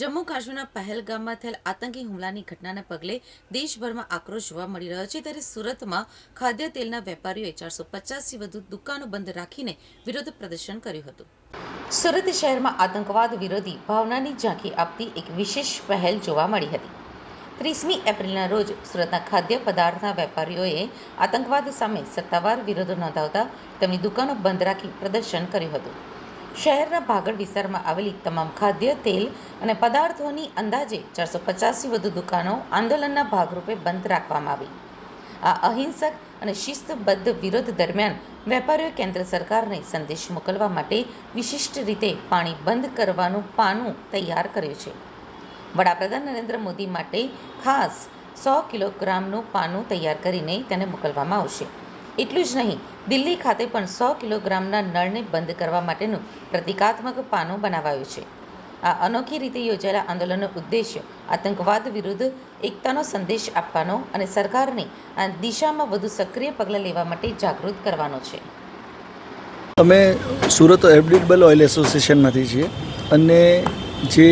જમ્મુ કાશ્મીરના પહેલગામમાં થયેલ આતંકી હુમલાની ઘટનાના પગલે દેશભરમાં આક્રોશ જોવા મળી રહ્યો છે. ત્યારે સુરતમાં ખાદ્ય તેલના વેપારીઓએ ચારસો પચાસથી વધુ દુકાનો બંધ રાખીને વિરોધ પ્રદર્શન કર્યું હતું. સુરત શહેરમાં આતંકવાદ વિરોધી ભાવનાની ઝાંખી આપતી એક વિશેષ પહેલ જોવા મળી હતી. ત્રીસમી એપ્રિલના રોજ સુરતના ખાદ્ય પદાર્થના વેપારીઓએ આતંકવાદ સામે સત્તાવાર વિરોધ નોંધાવતા તેમની દુકાનો બંધ રાખી પ્રદર્શન કર્યું હતું. શહેરના ભાગળ વિસ્તારમાં આવેલી તમામ ખાદ્ય, તેલ અને પદાર્થોની અંદાજે ચારસો પચાસથી વધુ દુકાનો આંદોલનના ભાગરૂપે બંધ રાખવામાં આવી. આ અહિંસક અને શિસ્તબદ્ધ વિરોધ દરમિયાન વેપારીઓએ કેન્દ્ર સરકારને સંદેશ મોકલવા માટે વિશિષ્ટ રીતે પાણી બંધ કરવાનું પાનું તૈયાર કર્યું છે. વડાપ્રધાન નરેન્દ્ર મોદી માટે ખાસ સો કિલોગ્રામનું પાનું તૈયાર કરીને તેને મોકલવામાં આવશે. એટલું જ નહીં, દિલ્હી ખાતે પણ સો કિલોગ્રામના નળને બંધ કરવા માટેનું પ્રતિકાત્મક પાનું બનાવાયું છે. આ અનોખી રીતે યોજાયેલા આંદોલનનો ઉદ્દેશ્ય આતંકવાદ વિરુદ્ધ એકતાનો સંદેશ આપવાનો અને સરકારને આ દિશામાં વધુ સક્રિય પગલાં લેવા માટે જાગૃત કરવાનો છે. અમે સુરત એબડિટેબલ ઓઇલ એસોસિએશનમાંથી છીએ અને જે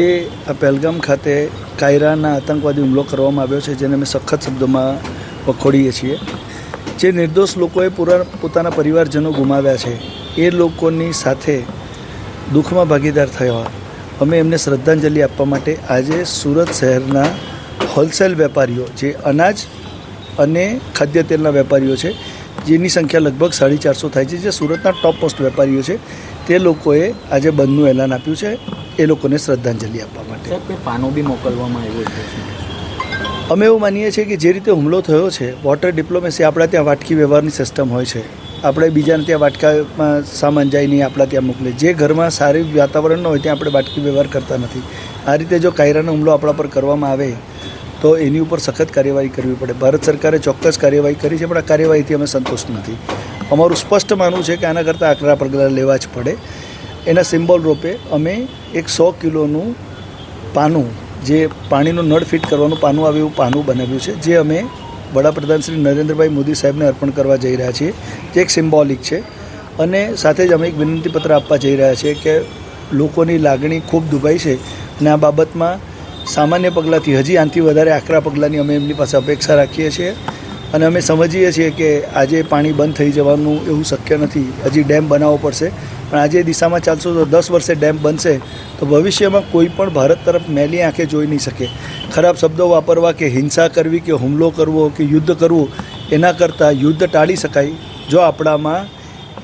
આ પહેલગામ ખાતે કાયરાના આતંકવાદી હુમલો કરવામાં આવ્યો છે, જેને અમે સખત શબ્દોમાં વખોડીએ છીએ. જે નિર્દોષ લોકોએ પૂરા પોતાના પરિવારજનો ગુમાવ્યા છે, એ લોકોની સાથે દુઃખમાં ભાગીદાર થયા અમે એમને શ્રદ્ધાંજલિ આપવા માટે આજે સુરત શહેરના હોલસેલ વેપારીઓ, જે અનાજ અને ખાદ્ય તેલના વેપારીઓ છે, જેની સંખ્યા લગભગ સાડી ચારસો થાય છે, જે સુરતના ટોપ મોસ્ટ વેપારીઓ છે, તે લોકોએ આજે બંધનું એલાન આપ્યું છે, એ લોકોને શ્રદ્ધાંજલિ આપવા માટે. પાનો બી મોકલવામાં આવ્યો છે? અમે એવું માનીએ છીએ કે જે રીતે હુમલો થયો છે વોટર ડિપ્લોમેસી આપણા ત્યાં વાટકી વ્યવહારની સિસ્ટમ હોય છે. આપણે બીજાને ત્યાં વાટકામાં સામાન જાય નહીં, આપણા ત્યાં મોકલે. જે ઘરમાં સારી વાતાવરણ ન હોય, ત્યાં આપણે વાટકી વ્યવહાર કરતા નથી. આ રીતે જો કાયરાનો હુમલો આપણા પર કરવામાં આવે, તો એની ઉપર સખત કાર્યવાહી કરવી પડે. ભારત સરકારે ચોક્કસ કાર્યવાહી કરી છે, પણ આ કાર્યવાહીથી અમે સંતુષ્ટ નથી. અમારું સ્પષ્ટ માનવું છે કે આના કરતાં આકરા પગલાં લેવા જ પડે. એના સિમ્બોલ રૂપે અમે એક સો કિલોનું પાનું જે પાણીનું નળ ફિટ કરવાનું પાનું આવે એવું પાનું બનાવ્યું છે, જે અમે વડાપ્રધાન શ્રી નરેન્દ્રભાઈ મોદી સાહેબને અર્પણ કરવા જઈ રહ્યા છીએ, જે એક સિમ્બોલિક છે. અને સાથે જ અમે એક વિનંતીપત્ર આપવા જઈ રહ્યા છીએ કે લોકોની લાગણી ખૂબ દુભાઈ છે અને આ બાબતમાં સામાન્ય પગલાંથી, હજી આનાથી વધારે આકરા પગલાંની અમે એમની પાસે અપેક્ષા રાખીએ છીએ. અને અમે સમજીએ છીએ કે આજે પાણી બંધ થઈ જવાનું એવું શક્ય નથી. હજી ડેમ બનાવવો પડશે. પણ આજે દિશામાં ચાલશો તો દસ વર્ષે ડેમ બનશે. તો ભવિષ્યમાં કોઈ પણ ભારત તરફ મેલી આંખે જોઈ નહીં શકે. ખરાબ શબ્દો વાપરવા કે હિંસા કરવી કે હુમલો કરવો કે યુદ્ધ કરવું, એના કરતાં યુદ્ધ ટાળી શકાય. જો આપણામાં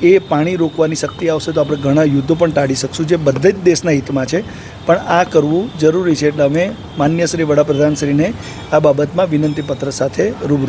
એ પાણી રોકવાની શક્તિ આવશે તો આપણે ઘણા યુદ્ધો પણ ટાળી શકશું, જે બધે જ દેશના હિતમાં છે. પણ આ કરવું જરૂરી છે. એટલે અમે માન્ય શ્રી વડાપ્રધાનશ્રીને આ બાબતમાં વિનંતીપત્ર સાથે રૂબરૂ